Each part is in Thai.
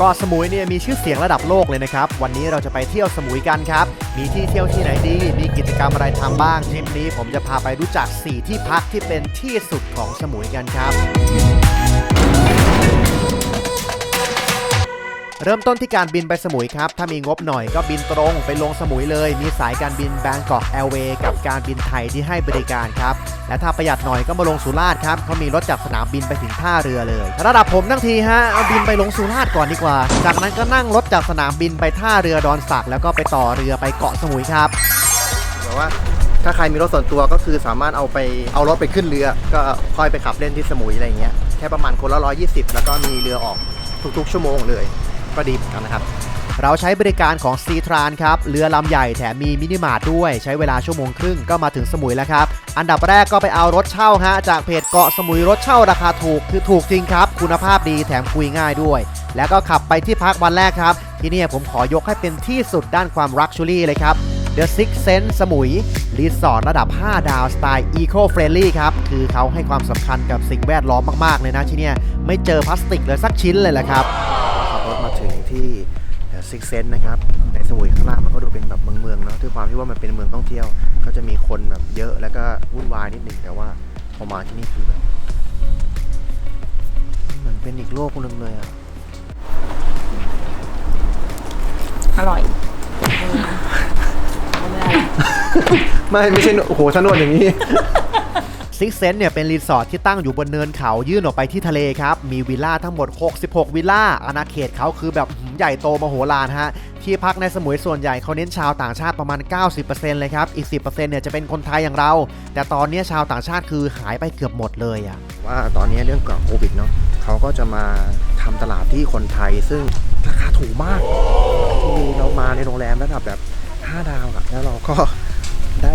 กาะสมุยเนี่ยมีชื่อเสียงระดับโลกเลยนะครับ วันนี้เราจะไปเที่ยวสมุยกันครับ มีที่เที่ยวที่ไหนดี มีกิจกรรมอะไรทำบ้างทริปนี้ผมจะพาไปรู้จัก 4 ที่พักที่เป็นที่สุดของสมุยกันครับ เริ่มต้นที่การบินไปสมุยครับ ถ้ามีงบหน่อยก็บินตรงไปลงสมุยเลย มีสายการบินแบงกอกแอร์เวย์กับการบินไทยที่ให้บริการครับ และถ้าประหยัดหน่อยก็มาลงสุราษฎร์ครับเขามีรถจากสนามบินไปถึงท่าเรือเลยระดับผมทั้งทีฮะ เอาบินไปลงสุราษฎร์ก่อนดีกว่า จากนั้นก็นั่งรถจากสนามบินไปท่าเรือดอนสักแล้วก็ไปต่อเรือไปเกาะสมุยครับแต่ว่าถ้าใครมีรถส่วนตัวก็คือสามารถเอาไปเอารถไปขึ้นเรือ ก็ค่อยไปขับเล่นที่สมุยอะไรเงี้ยแค่ประมาณคนละร้อยยี่สิบแล้วก็มีเรือออกทุกๆ ชั่วโมงเลย ก็ดีเหมือนกันนะครับ เราใช้บริการของซีทรานครับ เรือลำใหญ่แถมมีมินิมาร์ทด้วย ใช้เวลาชั่วโมงครึ่งก็มาถึงสมุยแล้วครับ อันดับแรกก็ไปเอารถเช่าฮะจากเพจเกาะสมุยรถเช่าราคาถูก คือถูกจริงครับ คุณภาพดีแถมคุยง่ายด้วย แล้วก็ขับไปที่พักวันแรกครับ ที่นี่ผมขอยกให้เป็นที่สุดด้านความรักชูรี่เลยครับ The Six Sense สมุย รีสอร์ทระดับ 5 ดาว สไตล์ Eco Friendly ครับ คือเขาให้ความสำคัญกับสิ่งแวดล้อมมาก ๆ เลยนะที่เนี่ย ไม่เจอพลาสติกเลยสักชิ้นเลยแหละครับ ที่ซิกเซนนะครับ ในสมุยข้างล่างมันก็ดูเป็นแบบเมืองเมืองๆเนาะด้วยความที่ว่ามันเป็นเมืองท่องเที่ยว ก็จะมีคนแบบเยอะแล้วก็วุ่นวายนิดนึงแต่ว่าพอมาที่นี่คือแบบเหมือนเป็นอีกโลกนึงเลยอะอร่อยไม่ไม่ใช่โอ้โหชนวนอย่างนี้ ซิกเซนเนี่ยเป็นรีสอร์ทที่ตั้งอยู่บนเนินเขายื่นออกไปที่ทะเลครับ มีวิลล่าทั้งหมด 66 วิลล่าอาณาเขตเขาคือแบบใหญ่โตมโหฬารฮะที่พักในสมุยส่วนใหญ่เขาเน้นชาวต่างชาติประมาณ 90%เลยครับ อีก 10%เนี่ยจะเป็นคนไทยอย่างเรา แต่ตอนนี้ชาวต่างชาติคือหายไปเกือบหมดเลยอะว่าตอนนี้เรื่องของโควิดเนาะเขาก็จะมาทำตลาดที่คนไทย ซึ่งราคาถูกมากที่เรามาในโรงแรมระดับแบบ 5 ดาวอะแล้วเราก็ได้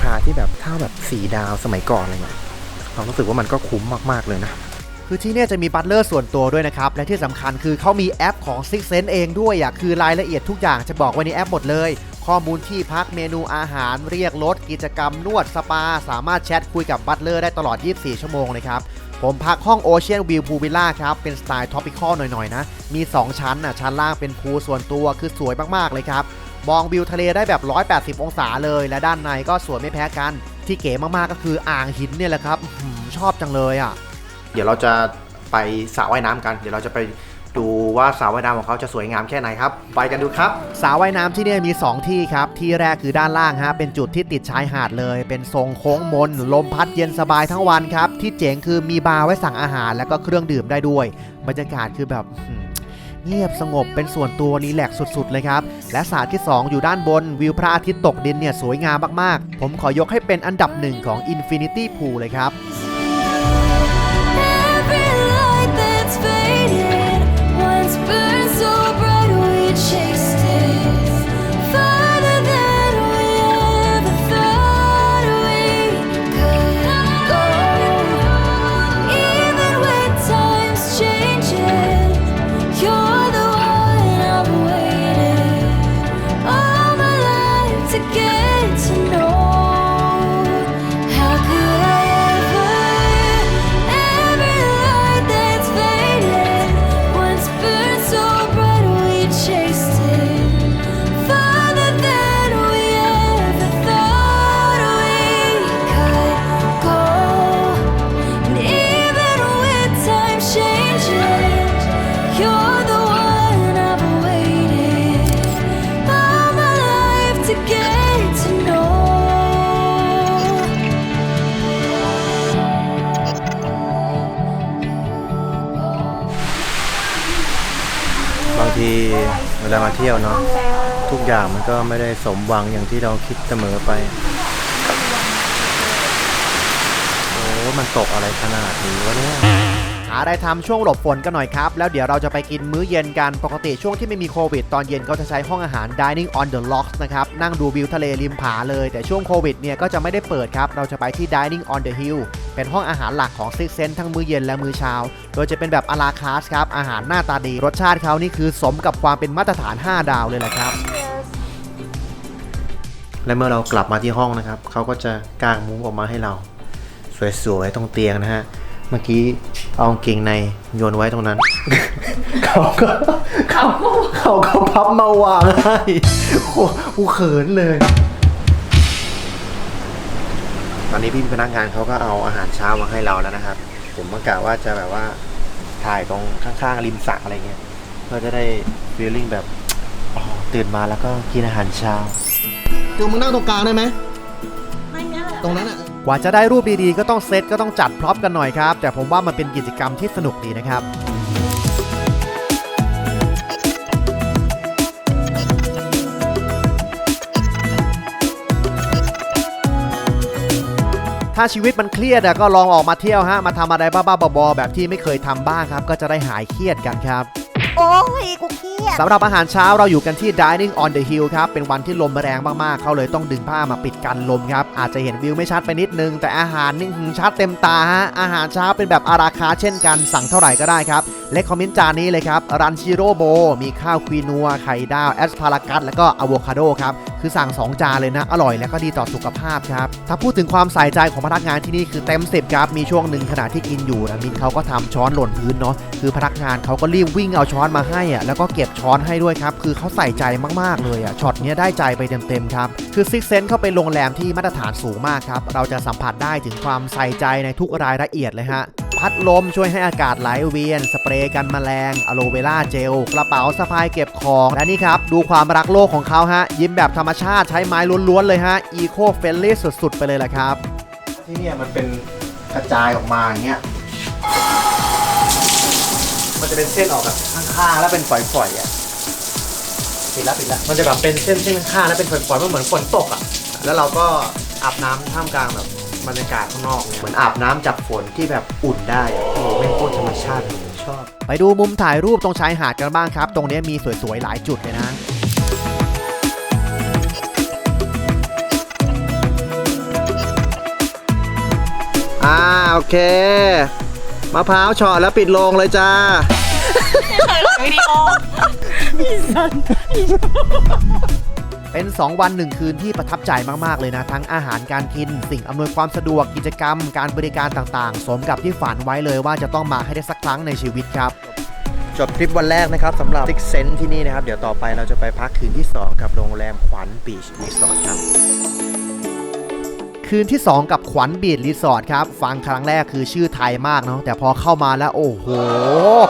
คาที่แบบเท่าแบบ4ดาวสมัยก่อนอะไรเงี้ยเรารู้สึกว่ามันก็คุ้มมากๆเลยนะคือที่เนี่ยจะมีบัตเลอร์ส่วนตัวด้วยนะครับ และที่สำคัญคือเขามีแอปของ Six Sense เองด้วยอะคือรายละเอียดทุกอย่างจะบอกไว้ในแอปหมดเลย ข้อมูลที่พักเมนูอาหาร เรียกรถกิจกรรม นวดสปา สามารถแชทคุยกับบัตเลอร์ได้ตลอด 24 ชั่วโมงเลยครับ ผมพักห้อง Ocean View Pool Villa ครับ เป็นสไตล์ท็อปิคอลหน่อยๆนะ มี 2 ชั้นอะชั้นล่างเป็นพูลส่วนตัวคือสวยมากๆเลยครับ มองวิวทะเลได้แบบ 180 องศาเลย และด้านในก็สวยไม่แพ้กัน ที่เก๋มากๆก็คืออ่างหินเนี่ยแหละครับอื้อหือชอบจังเลยอะ เดี๋ยวเราจะไปสระว่ายน้ำกัน เดี๋ยวเราจะไปดูว่าสระว่ายน้ำของเขาจะสวยงามแค่ไหนครับ ไปกันดูครับสระว่ายน้ำที่เนี่ยมี 2 ที่ครับ ที่แรกคือด้านล่างฮะเป็นจุดที่ติดชายหาดเลย เป็นทรงโค้งมน ลมพัดเย็นสบายทั้งวันครับ ที่เจ๋งคือมีบาร์ไว้สั่งอาหาร แล้วก็เครื่องดื่มได้ด้วย บรรยากาศคือแบบอื้อหือ เงียบสงบเป็นส่วนตัวรีแลกสุดๆเลยครับ และสาดที่ 2 อยู่ด้านบนวิวพระอาทิตย์ตกดินเนี่ยสวยงามมากๆ ผมขอยกให้เป็นอันดับหนึ่งของ Infinity Pool เลยครับ ทีเวลามาเที่ยวเนาะทุกอย่างมันก็ไม่ได้สมหวังอย่างที่เราคิดเสมอไป โอ้ มันตกอะไรขนาดนี้วะเนี่ยหาอะไรทำช่วงหลบฝนกันหน่อยครับ แล้วเดี๋ยวเราจะไปกินมื้อเย็นกันปกติช่วงที่ไม่มีโควิด ตอนเย็นก็จะใช้ห้องอาหาร dining on the rocks นะครับ นั่งดูวิวทะเลริมผาเลย แต่ช่วงโควิดเนี่ยก็จะไม่ได้เปิดครับ เราจะไปที่ dining on the hill เป็นห้องอาหารหลักของ Six Sense ทั้งมื้อเย็นและมื้อเช้า โดยจะเป็นแบบอาราคาสครับ อาหารหน้าตาดี รสชาติเขานี่คือสมกับความเป็นมาตรฐาน 5 ดาวเลยแหละครับ และเมื่อเรากลับมาที่ห้องนะครับ เขาก็จะกางมุ้งออกมาให้เรา สวยๆตรงเตียงนะฮะ เมื่อกี้เอากางเกงในโยนไว้ตรงนั้น เขาก็เขาเขาก็พับมาวางให้โอ้กูเขินเลยต อนนี้พี่พนักงานเขาก็เอาอาหารเช้ามาให้เราแล้วนะครับ ผมก็กะว่าจะแบบว่าถ่ายตรงข้างๆริมสระอะไรเงี้ยเพื่อจะได้ฟีลลิ่งแบบอ๋อตื่นมาแล้วก็กินอาหารเช้าจูมึงนั่งตรงกลางได้ไหมตรงนั้นอะกว่าจะได้รูปดีๆ ก็ต้องเซตก็ต้องจัดพร็อพกันหน่อยครับ แต่ผมว่ามันเป็นกิจกรรมที่สนุกดีนะครับ ถ้าชีวิตมันเครียดอะก็ลองออกมาเที่ยวฮะ มาทำอะไรบ้าๆบอๆแบบที่ไม่เคยทำบ้างครับ ก็จะได้หายเครียดกันครับ โอ้ยกูเครียด สำหรับอาหารเช้าเราอยู่กันที่ Dining on the Hill ครับ เป็นวันที่ลมแรงมากๆ เขาเลยต้องดึงผ้ามาปิดกันลมครับ อาจจะเห็นวิวไม่ชัดไปนิดนึง แต่อาหารนี่หืมชัดเต็มตาฮะ อาหารเช้าเป็นแบบอาราคาเช่นกันสั่งเท่าไหร่ก็ได้ครับ เล็กคอมเมนต์จานนี้เลยครับ รันชิโรโบ มีข้าวควีนัว ไข่ดาว แอสพารากัส แล้วก็อะโวคาโดครับ คือสั่ง 2 จานเลยนะ อร่อยและก็ดีต่อสุขภาพครับ ถ้าพูดถึงความใส่ใจของพนักงานที่นี่คือเต็มสิบครับ มีช่วงหนึ่งขณะที่กินอยู่นะมินเขาก็ทำช้อนหล่นพื้นเนาะ คือพนักงานเขาก็รีบวิ่งเอาช้อนมาให้อะแล้วก็เก็บช้อนให้ด้วยครับ คือเขาใส่ใจมากๆเลยอะช็อตเนี้ยได้ใจไปเต็มๆครับ คือซิกเซนเข้าเป็นโรงแรมที่มาตรฐานสูงมากครับ เราจะสัมผัสได้ถึงความใส่ใจในทุกรายละเอียดเลยฮะพัดลมช่วยให้อากาศไหลเวียน สเปรย์กันแมลงอะโลเวล่าเจล กระเป๋าสะพายเก็บของ และนี่ครับ ดูความรักโลกของเขาฮะ ยิ้มแบบธรรมชาติใช้ไม้ล้วนๆเลยฮะ อีโคเฟรนลี่สุดๆ ไปเลยแหละครับ ที่เนี่ยมันเป็นกระจายออกมาอย่างเงี้ย มันจะเป็นเส้นออกแบบข้างๆแล้วเป็นฝอยๆอะปิดแล้วปิดแล้วมันจะแบบเป็นเส้นเส้นข้างๆแล้วเป็นฝอยๆมันเหมือนฝนตกอะแล้วเราก็อาบน้ำท่ามกลางแบบบรรยากาศข้างนอกเนี่ยเหมือนอาบน้ำจากฝนที่แบบอุ่นได้อะโอ้โหไม่งโคตรธรรมชาติเลยชอบ ไปดูมุมถ่ายรูปตรงชายหาดกันบ้างครับ ตรงนี้มีสวยๆ หลายจุดเลยนะ อ่า โอเค มะพร้าวเฉาะแล้วปิดโรงเลยจ้าวิดีโอเป็น 2 วัน 1 คืนที่ประทับใจมาก ๆ เลยนะ ทั้งอาหารการกิน สิ่งอำนวยความสะดวกกิจกรรม การบริการต่างๆ สมกับที่ฝันไว้เลยว่าจะต้องมาให้ได้สักครั้งในชีวิตครับ จบทริปวันแรกนะครับสำหรับ Six Sense ที่นี่นะครับ เดี๋ยวต่อไปเราจะไปพักคืนที่ 2 กับโรงแรมขวัญบีชรีสอร์ทครับ คืนที่ 2 กับขวัญบีดรีสอร์ทครับ ฟังครั้งแรกคือชื่อไทยมากเนาะแต่พอเข้ามาแล้วโอ้โห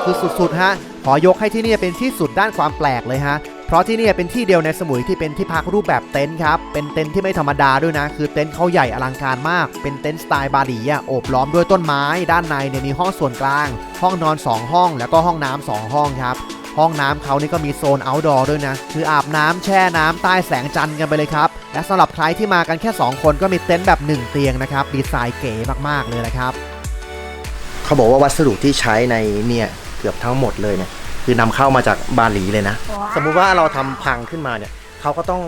คือสุดๆฮะ ขอยกให้ที่นี่เป็นที่สุดด้านความแปลกเลยฮะเพราะที่นี่เป็นที่เดียวในสมุยที่เป็นที่พักรูปแบบเต็นท์ครับ เป็นเต็นท์ที่ไม่ธรรมดาด้วยนะ คือเต็นท์เขาใหญ่อลังการมาก เป็นเต็นท์สไตล์บาหลีอะโอบล้อมด้วยต้นไม้ ด้านในเนี่ยมีห้องส่วนกลาง ห้องนอน 2 ห้อง แล้วก็ห้องน้ำสองห้องครับ ห้องน้ำเขานี่ก็มีโซน outdoor ด้วยนะ คืออาบน้ำแช่น้ำใต้แสงจันทร์กันไปเลยครับ และสำหรับใครที่มากันแค่ 2 คนก็มีเต็นท์แบบ 1 เตียงนะครับ ดีไซน์เก๋มากๆเลยนะครับ เขาบอกว่าวัสดุที่ใช้ในเนี่ยเกือบทั้งหมดเลยเนี่ยคือนำเข้ามาจากบาหลีเลยนะ สมมุติว่าเราทำพังขึ้นมาเนี่ยเขาก็ต้อง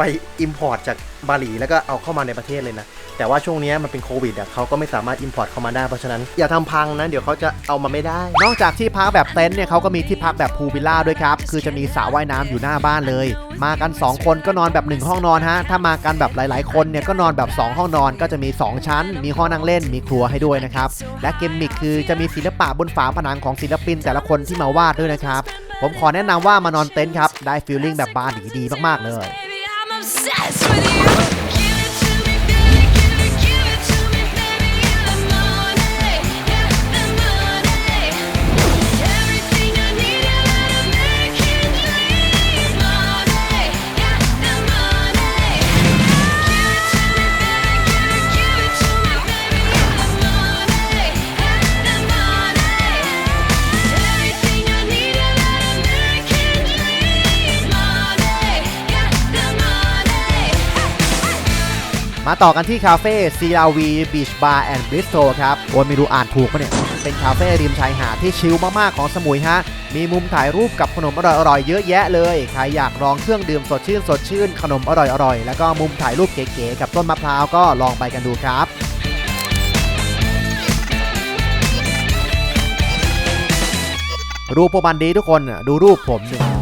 ไปอิมพอร์ตจากบาหลีแล้วก็เอาเข้ามาในประเทศเลยนะ แต่ว่าช่วงนี้มันเป็นโควิดอะเขาก็ไม่สามารถอิมพอร์ตเข้ามาได้เพราะฉะนั้น อย่าทำพังนะ เดี๋ยวเขาจะเอามาไม่ได้ นอกจากที่พักแบบเต็นท์เนี่ยเขาก็มีที่พักแบบพูลวิลล่าด้วยครับ คือจะมีสระว่ายน้ำอยู่หน้าบ้านเลย มากัน 2 คนก็นอนแบบ 1 ห้องนอนฮะถ้ามากันแบบหลาย ๆ คนเนี่ยก็นอนแบบ 2 ห้องนอนก็จะมี 2 ชั้น มีห้องนั่งเล่นมีครัวให้ด้วยนะครับและเกมมิกคือจะมีศิลปะบนฝาผนังของศิลปินแต่ละคนที่มาวาดด้วยนะครับผมขอแนะนำว่ามานอนเต็นท์ครับได้ฟีลลิ่งแบบบาร์ดีดีมากๆเลย mess with you. ต่อกันที่คาเฟ่ CRV Beach Bar and Bistro ครับโอนไม่รู้อ่านถูกปะเนี่ย เป็นคาเฟ่ริมชายหาดที่ชิลมากๆของสมุยฮะ มีมุมถ่ายรูปกับขนมอร่อยๆเยอะแยะเลย ใครอยากลองเครื่องดื่มสดชื่นสดชื่น ขนมอร่อยๆ แล้วก็มุมถ่ายรูปเก๋ๆกับต้นมะพร้าวก็ลองไปกันดูครับรูปพวกมันดีทุกคนดูรูปผมหนึ่ง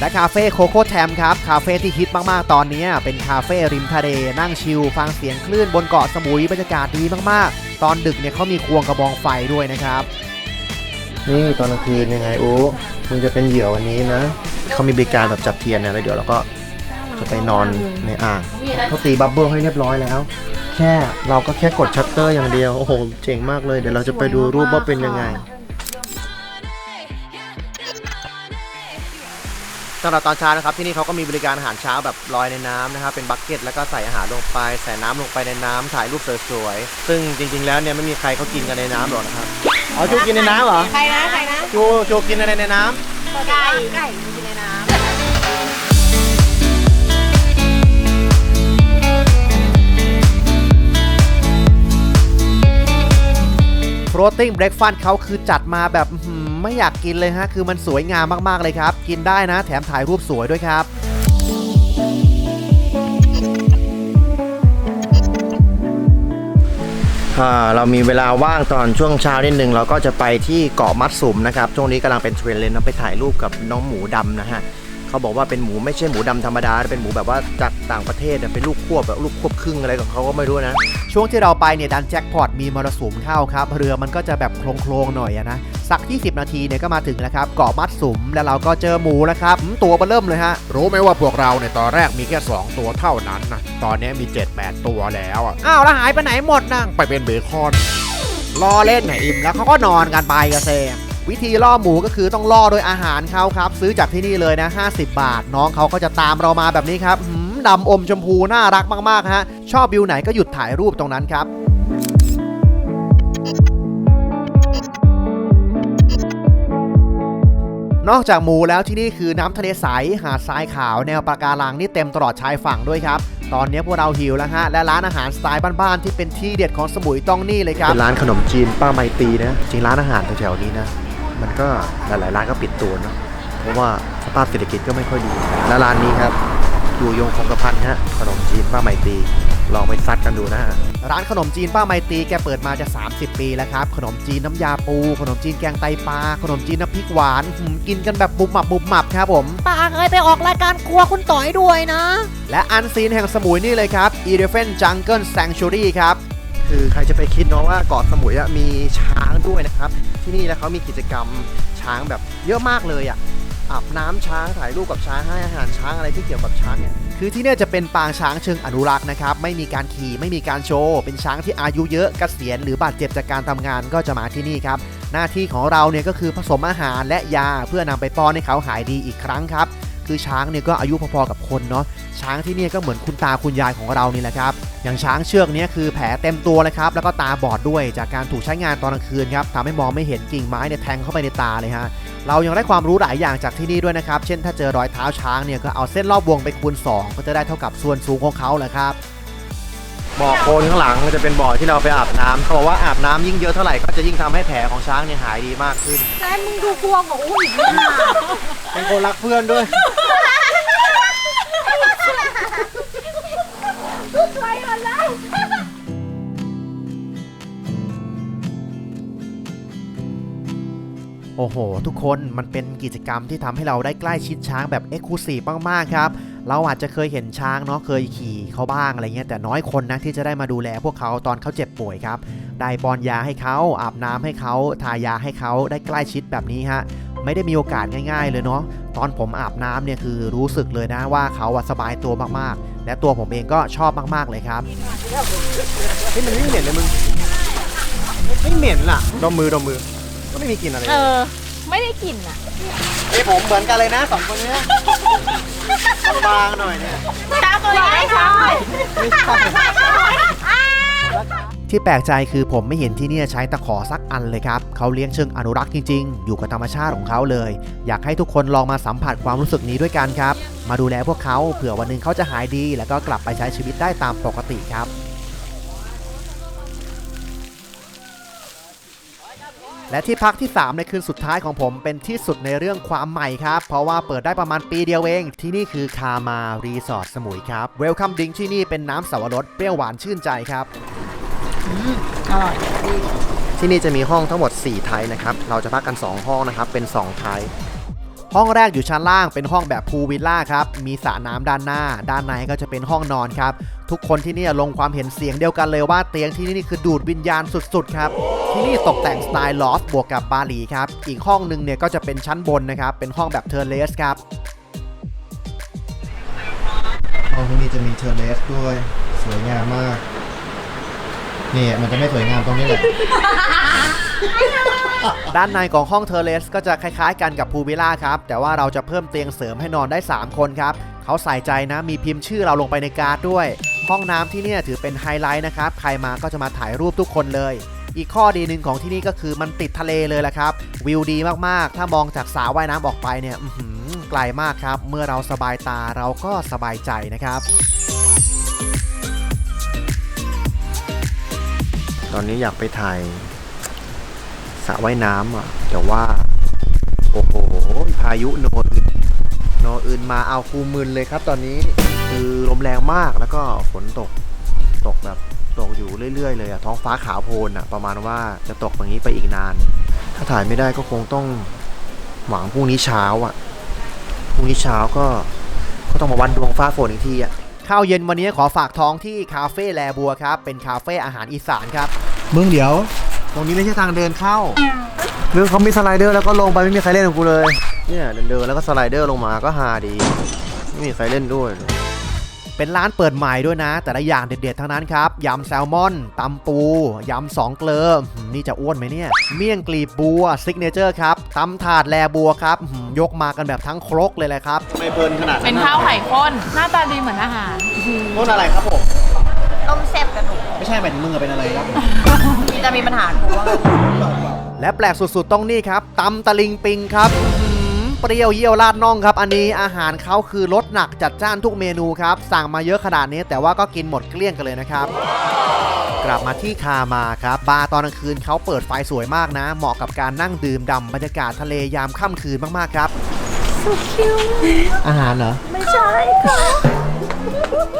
และคาเฟ่โคโค่แทมครับ คาเฟ่ที่ฮิตมากๆ ตอนนี้ เป็นคาเฟ่ริมทะเล นั่งชิล ฟังเสียงคลื่นบนเกาะสมุยบรรยากาศดีมากๆ ตอนดึกเนี่ยเขามีควงกระบองไฟด้วยนะครับ นี่ตอนกลางคืนยังไงโอูมึงจะเป็นเหยื่อวันนี้นะ เขามีบริการแบบจับเทียนนะแล้วเดี๋ยวเราก็จะไปนอนในอ่างเขาตีบับเบิ้ลให้เรียบร้อยแล้ว แค่เราก็แค่กดชัตเตอร์อย่างเดียว โอ้โห เจ๋งมากเลย เดี๋ยวเราจะไปดูรูปว่าเป็นยังไง สำหรับตอนเช้านะครับที่นี่เขาก็มีบริการอาหารเช้าแบบลอยในน้ำนะครับเป็นบักเก็ตแล้วก็ใส่อาหารลงไป ใส่น้ำลงไปในน้ำถ่ายรูปสวยๆซึ่งจริง ๆ แล้วเนี่ยไม่มีใครเขากินกันในน้ำหรอกนะครับอ๋อจูกินในน้ำเหรอใครนะใครนะจูจูกินอะไรในน้ำไก่ไก่ รตีนเบรกฟาสต์เขาคือจัดมาแบบไม่อยากกินเลยฮะ คือมันสวยงามมากๆเลยครับ กินได้นะ แถมถ่ายรูปสวยด้วยครับถ้าเรามีเวลาว่างตอนช่วงเช้านิดนึง เราก็จะไปที่เกาะมัดสุมนะครับ ช่วงนี้กำลังเป็นเทรนด์เลยนะไปถ่ายรูปกับน้องหมูดำนะฮะ เขาบอกว่าเป็นหมูไม่ใช่หมูดำธรรมดา เป็นหมูแบบว่าจากต่างประเทศนะเป็นลูกควบแบบลูกควบครึ่งอะไรของเขาก็ไม่รู้นะ ช่วงที่เราไปเนี่ยดันแจ็คพอตมีมรสุมเข้าครับ เรือมันก็จะแบบโคลงๆหน่อยอะนะ สัก 20 นาทีเนี่ยก็มาถึงแล้วครับเกาะมัดสุมแล้วเราก็เจอหมูแล้วครับอืมตัวเบอเริ่มเลยฮะ รู้ไหมว่าพวกเราในยตอนแรกมีแค่ 2 ตัวเท่านั้นนะ ตอนนี้มี 7-8 ตัวแล้วอะอ้าวแล้วหายไปไหนหมดนะไปเป็นเบคอนรอเล่นไหนอิ่มแล้วเขาก็นอนกันไปกระเซ วิธีล่อหมูก็คือต้องล่อโดยอาหารเขาครับ ซื้อจากที่นี่เลยนะ 50 บาท น้องเขาก็จะตามเรามาแบบนี้ครับหืมดำอมชมพูน่ารักมากๆฮะ ชอบวิวไหนก็หยุดถ่ายรูปตรงนั้นครับนอกจากหมูแล้วที่นี่คือน้ำทะเลใสหาดทรายขาวแนวปะการังนี่เต็มตลอดชายฝั่งด้วยครับ ตอนนี้พวกเราหิวแล้วฮะ และร้านอาหารสไตล์บ้านๆที่เป็นที่เด็ดของสมุยต้องนี่เลยครับเป็นร้านขนมจีนป้าไมตีนะจริงร้านอาหารแถวๆนี้นะ มันก็หลายๆร้านก็ปิดตัวเนาะเพราะว่าสภาพเศรษฐกิจก็ไม่ค่อยดีและร้านนี้ครับอยู่ยงคงกระพันฮะขนมจีนป้าไมตรีลองไปซัดกันดูนะฮะร้านขนมจีนป้าไมตรีแกเปิดมาจะ 30 ปีแล้วครับ ขนมจีนน้ำยาปู ขนมจีนแกงไตปลาขนมจีนน้ำพริกหวานหืมกินกันแบบบุบหมับบุบหมับครับผมป้าเคยไปออกรายการครัวคุณต่อยด้วยนะ และอันซีนแห่งสมุยนี่เลยครับ Elephant Jungle Sanctuary ครับ คือใครจะไปคิดเนาะว่าเกาะสมุยมีช้างด้วยนะครับ ที่นี่แล้วเขามีกิจกรรมช้างแบบเยอะมากเลยอะอาบน้ำช้างถ่ายรูปกับช้างให้อาหารช้างอะไรที่เกี่ยวกับช้างเนี่ยคือที่เนี่ยจะเป็นปางช้างเชิงอนุรักษ์นะครับ ไม่มีการขี่ไม่มีการโชว์ เป็นช้างที่อายุเยอะเกษียณหรือบาดเจ็บจากการทำงานก็จะมาที่นี่ครับ หน้าที่ของเราเนี่ยก็คือผสมอาหารและยาเพื่อนำไปป้อนให้เขาหายดีอีกครั้งครับ คือช้างเนี่ยก็อายุพอๆกับคนเนาะช้างที่นี่ก็เหมือนคุณตาคุณยายของเรานี่แหละครับอย่างช้างเชือกนี้คือแผลเต็มตัวเลยครับแล้วก็ตาบอดด้วยจากการถูกใช้งานตอนกลางคืนครับทำให้มองไม่เห็นกิ่งไม้เนี่ยแทงเข้าไปในตาเลยฮะเรายังได้ความรู้หลายอย่างจากที่นี่ด้วยนะครับ เช่นถ้าเจอรอยเท้าช้างเนี่ยก็เอาเส้นรอบวงไปคูณ 2 ก็จะได้เท่ากับส่วนสูงของเขาแหละครับ บ่อโคลนข้างหลังมันจะเป็นบ่อที่เราไปอาบน้ำเขาบอกว่าอาบน้ำยิ่งเยอะเท่าไหร่ก็จะยิ่งทำให้แผลของช้างเนี่ยหายดีมากขึ้น แซมมึงดูกลัวของอุ้ยเป็นคนรักเพื่อนด้วย โอ้โห ทุกคนมันเป็นกิจกรรมที่ทำให้เราได้ใกล้ชิดช้างแบบเอ็กซ์คลูซีฟมากๆครับ เราอาจจะเคยเห็นช้างเนาะเคยขี่เขาบ้างอะไรเงี้ยแต่น้อยคนนะที่จะได้มาดูแลพวกเขาตอนเขาเจ็บป่วยครับ ได้ป้อนยาให้เขาอาบน้ำให้เขาทายาให้เขาได้ใกล้ชิดแบบนี้ฮะไม่ได้มีโอกาสง่าย ๆ เลยเนาะตอนผมอาบน้ำเนี่ยคือรู้สึกเลยนะว่าเขาอะสบายตัวมากๆ และตัวผมเองก็ชอบมากๆเลยครับเฮ้ยมันไม่เหม็นเลยมึงไม่เหม็นล่ะดมมือดมมือ ก็ไม่มีกลิ่นอะไรเออไม่ได้กลิ่นอะไอ้ผมเหมือนกันเลยนะสองคนเนี้ยบางๆหน่อยเนี่ย ช้างตัวใหญ่ช้างไม่ใช่ ที่แปลกใจคือผมไม่เห็นที่เนี่ยใช้ตะขอสักอันเลยครับ เขาเลี้ยงเชิงอนุรักษ์จริงๆ อยู่กับธรรมชาติของเขาเลย อยากให้ทุกคนลองมาสัมผัสความรู้สึกนี้ด้วยกันครับ มาดูแลพวกเขาเผื่อวันหนึ่งเขาจะหายดี แล้วก็กลับไปใช้ชีวิตได้ตามปกติครับ และที่พักที่ 3 ในคืนสุดท้ายของผมเป็นที่สุดในเรื่องความใหม่ครับ เพราะว่าเปิดได้ประมาณปีเดียวเอง ที่นี่คือคามารีสอร์ทสมุยครับเวลคัมดิงที่นี่เป็นน้ำสาวรสเปรี้ยวหวานชื่นใจครับอร่อยที่นี่จะมีห้องทั้งหมด 4 ไทยนะครับ เราจะพักกัน 2 ห้องนะครับ เป็น 2 ไทยห้องแรกอยู่ชั้นล่างเป็นห้องแบบพูลวิลล่าครับ มีสระน้ำด้านหน้า ด้านในก็จะเป็นห้องนอนครับ ทุกคนที่นี่ลงความเห็นเสียงเดียวกันเลยว่าเตียงที่นี่คือดูดวิญญาณสุดๆครับที่นี่ตกแต่งสไตล์ลอฟบวกกับบาหลีครับอีกห้องหนึ่งเนี่ยก็จะเป็นชั้นบนนะครับเป็นห้องแบบเทอร์เลสครับห้องที่นี่จะมีเทอร์เลสด้วยสวยงามมากนี่มันจะไม่สวยงามตรงนี้แหละด้านในของห้องเทอร์เลสก็จะคล้ายๆกันกับพูลวิลล่าครับ แต่ว่าเราจะเพิ่มเตียงเสริมให้นอนได้ 3 คนครับ เขาใส่ใจนะมีพิมพ์ชื่อเราลงไปในการ์ดด้วย ห้องน้ำที่เนี่ยถือเป็นไฮไลท์นะครับ ใครมาก็จะมาถ่ายรูปทุกคนเลย อีกข้อดีหนึ่งของที่นี่ก็คือมันติดทะเลเลยแหละครับ วิวดีมากๆ ถ้ามองจากสระว่ายน้ำออกไปเนี่ยไกลมากครับ เมื่อเราสบายตาเราก็สบายใจนะครับตอนนี้อยากไปถ่ายสระว่ายน้ำอะ แต่ว่า โอ้โห พายุโนอึนโนอึนมาเอาคูมึนเลยครับตอนนี้ คือลมแรงมากแล้วก็ฝนตกตกแบบตกอยู่เรื่อยๆเลยอะท้องฟ้าขาวโพลนอะประมาณว่าจะตกอย่างนี้ไปอีกนาน ถ้าถ่ายไม่ได้ก็คงต้องหวังพรุ่งนี้เช้าอะพรุ่งนี้เช้าก็ก็ต้องมาวันดวงฟ้าฝนอีกทีอะข้าวเย็นวันนี้ขอฝากท้องที่คาเฟ่แลบัวครับ เป็นคาเฟ่อาหารอีสานครับมึงเดี๋ยว ตรงนี้ไม่ใช่ทางเดินเข้าเรื่องเขามีสไลเดอร์แล้วก็ลงไปไม่มีใครเล่นกับกูเลย เนี่ยเดินเดินๆแล้วก็สไลเดอร์ลงมาก็ฮาดี ไม่มีใครเล่นด้วย เป็นร้านเปิดใหม่ด้วยนะ แต่ละอย่างเด็ดๆทั้งนั้นครับยำแซลมอนตำปูยำสองเกลือหืมนี่จะอ้วนไหมเนี่ย เมี่ยงกลีบบัวซิกเนเจอร์ครับตำถาดแลบัวครับหืมยกมากันแบบทั้งครกเลยแหละครับไม่เพลินขนาดเป็นข้าวไข่ข้นหน้าตาดีเหมือนอาหารต้นอะไรครับผมต้มแซ่บกระดูกไม่ใช่หมายถึงมึงอะเป็นอะไรครับมีจะมีปัญหากูว่าและแปลกสุดๆต้องนี่ครับตำตะลิงปิงครับอื้อหือ เปรี้ยวเยี่ยวราดน่องครับ อันนี้อาหารเขาคือรสหนักจัดจ้านทุกเมนูครับ สั่งมาเยอะขนาดนี้แต่ว่าก็กินหมดเกลี้ยงกันเลยนะครับ กลับมาที่คามาครับ บาร์ตอนกลางคืนเขาเปิดไฟสวยมากนะ เหมาะกับการนั่งดื่มด่ำบรรยากาศทะเลยามค่ำคืนมากๆครับอาหารเหรอ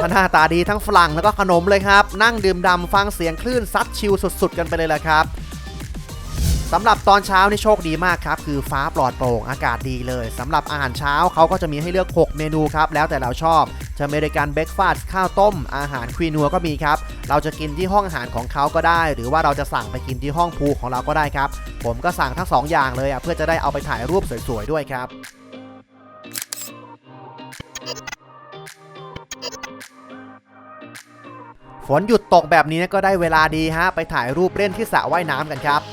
ท่านหน้าตาดีทั้งฝรั่งแล้วก็ขนมเลยครับ นั่งดื่มด่ำฟังเสียงคลื่นซัดชิลสุด ๆ กันไปเลยแหละครับ สำหรับตอนเช้านี่โชคดีมากครับ คือฟ้าปลอดโปร่งอากาศดีเลย สำหรับอาหารเช้าเขาก็จะมีให้เลือก 6 เมนูครับ แล้วแต่เราชอบจะอเมริกันเบรกฟาสต์ข้าวต้ม อาหารควีนัวก็มีครับ เราจะกินที่ห้องอาหารของเขาก็ได้ หรือว่าเราจะสั่งไปกินที่ห้องพูของเราก็ได้ครับ ผมก็สั่งทั้งสองอย่างเลยอะเพื่อจะได้เอาไปถ่ายรูปสวยๆด้วยครับฝนหยุดตกแบบนี้ก็ได้เวลาดีฮะไปถ่ายรูปเล่นที่สระว่ายน้ำกันครับ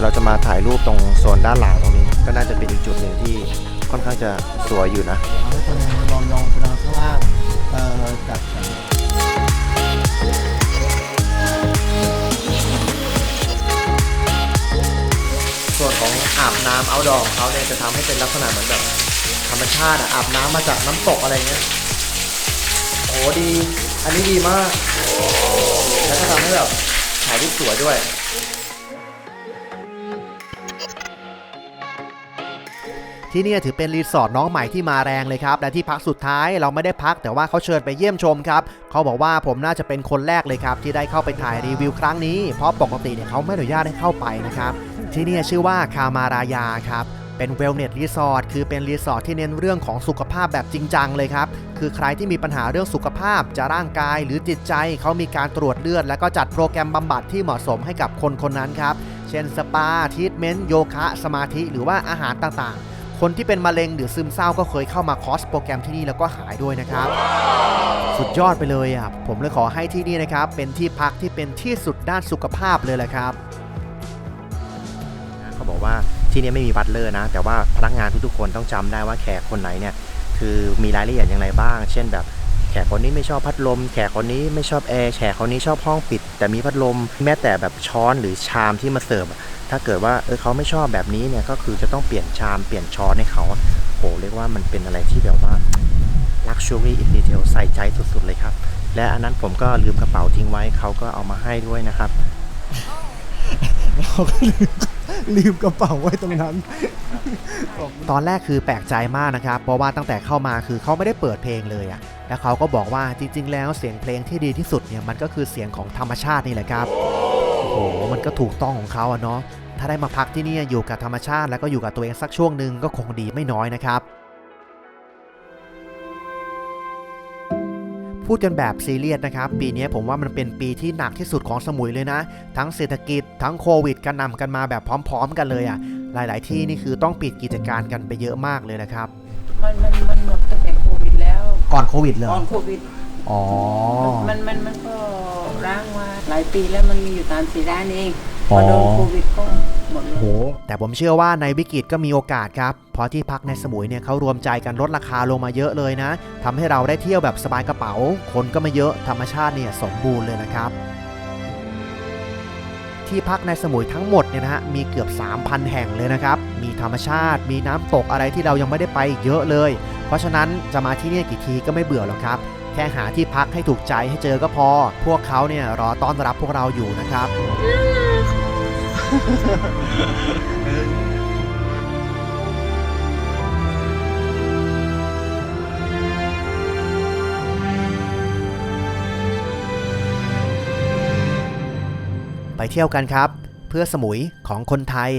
ดี๋ยวเราจะมาถ่ายรูปตรงโซนด้านหลังตรงนี้ ก็น่าจะเป็นอีกจุดหนึ่งที่ค่อนข้างจะสวยอยู่นะเอาให้คนลองลองลองข้างล่างเออจัดส่วนของอาบน้ำเอาดองเขาเนี่ยจะทำให้เป็นลักษณะเหมือนแบบธรรมชาติอะอาบน้ำมาจากน้ำตกอะไรเงี้ยโอ้ดี อันนี้ดีมาก แล้วก็ทำให้แบบถ่ายรูปสวยด้วย ที่นี่ถือเป็นรีสอร์ทน้องใหม่ที่มาแรงเลยครับ และที่พักสุดท้ายเราไม่ได้พักแต่ว่าเขาเชิญไปเยี่ยมชมครับ เขาบอกว่าผมน่าจะเป็นคนแรกเลยครับ ที่ได้เข้าไปถ่ายรีวิวครั้งนี้ เพราะปกติเนี่ยเขาไม่อนุญาตให้เข้าไปนะครับ ที่นี่ชื่อว่าคามารายาครับเป็นเวลเนสรีสอร์ทคือเป็นรีสอร์ทที่เน้นเรื่องของสุขภาพแบบจริงจังเลยครับ คือใครที่มีปัญหาเรื่องสุขภาพจะร่างกายหรือจิตใจ เขามีการตรวจเลือด แล้วก็จัดโปรแกรมบำบัดที่เหมาะสมให้กับคนคนนั้นครับ เช่นสปา ทีทเมนต์ โยคะ สมาธิ หรือว่าอาหารต่างๆ คนที่เป็นมะเร็งหรือซึมเศร้าก็เคยเข้ามาคอร์สโปรแกรมที่นี่แล้วก็หายด้วยนะครับ สุดยอดไปเลยอะผมเลยขอให้ที่นี่นะครับ เป็นที่พักที่เป็นที่สุดด้านสุขภาพเลยแหละครับ เขาบอกว่าที่นี่ไม่มีบัตเลอร์นะ แต่ว่าพนักงานทุกๆคนต้องจำได้ว่าแขกคนไหนเนี่ยคือมีรายละเอียดอย่างไรบ้าง เช่นแบบแขกคนนี้ไม่ชอบพัดลม แขกคนนี้ไม่ชอบแอร์ แขกคนนี้ชอบห้องปิด แต่มีพัดลม แม้แต่แบบช้อนหรือชามที่มาเสิร์ฟอะ ถ้าเกิดว่าเออเขาไม่ชอบแบบนี้เนี่ยก็คือจะต้องเปลี่ยนชามเปลี่ยนช้อนให้เขาโหเรียกว่ามันเป็นอะไรที่แบบว่า luxury in detail ใส่ใจสุดๆเลยครับ และอันนั้นผมก็ลืมกระเป๋าทิ้งไว้เขาก็เอามาให้ด้วยนะครับเราก็ลืมลืมกระเป๋าไว้ตรงนั้น ตอนแรกคือแปลกใจมากนะครับ เพราะว่าตั้งแต่เข้ามาคือเขาไม่ได้เปิดเพลงเลยอะแล้วเขาก็บอกว่าจริง ๆ แล้วเสียงเพลงที่ดีที่สุดเนี่ยมันก็คือเสียงของธรรมชาตินี่แหละครับ โอ้โหมันก็ถูกต้องของเขาอะเนาะถ้าได้มาพักที่เนี่ยอยู่กับธรรมชาติแล้วก็อยู่กับตัวเองสักช่วงหนึ่งก็คงดีไม่น้อยนะครับพูดกันแบบซีเรียสนะครับ ปีนี้ผมว่ามันเป็นปีที่หนักที่สุดของสมุยเลยนะ ทั้งเศรษฐกิจทั้งโควิดกันนำกันมาแบบพร้อม ๆ กันเลยอะ่ะ หลาย ๆ ที่นี่คือต้องปิดกิจการกันไปเยอะมากเลยนะครับ มันมันมันหมดตั้งแต่โควิดแล้ว ก่อนโควิดเลย ก่อนโควิด อ๋อ มันมันมันก็ร้างมาหลายปีแล้วมันมีอยู่ตามสีร้านเองพอ๋ออโดนโควิดก็หมดเลย โห แต่ผมเชื่อว่าในวิกฤตก็มีโอกาสครับ เพราะที่พักในสมุยเนี่ยเขารวมใจกันลดราคาลงมาเยอะเลยนะ ทำให้เราได้เที่ยวแบบสบายกระเป๋า คนก็ไม่เยอะ ธรรมชาติเนี่ยสมบูรณ์เลยนะครับ ที่พักในสมุยทั้งหมดเนี่ยนะฮะ มีเกือบ 3,000 แห่งเลยนะครับ มีธรรมชาติ มีน้ำตกอะไรที่เรายังไม่ได้ไปอีกเยอะเลย เพราะฉะนั้นจะมาที่เนี่ยกี่ทีก็ไม่เบื่อหรอกครับ แค่หาที่พักให้ถูกใจให้เจอก็พอ พวกเขาเนี่ยรอต้อนรับพวกเราอยู่นะครับ ไปเที่ยวกันครับ เพื่อสมุยของคนไทย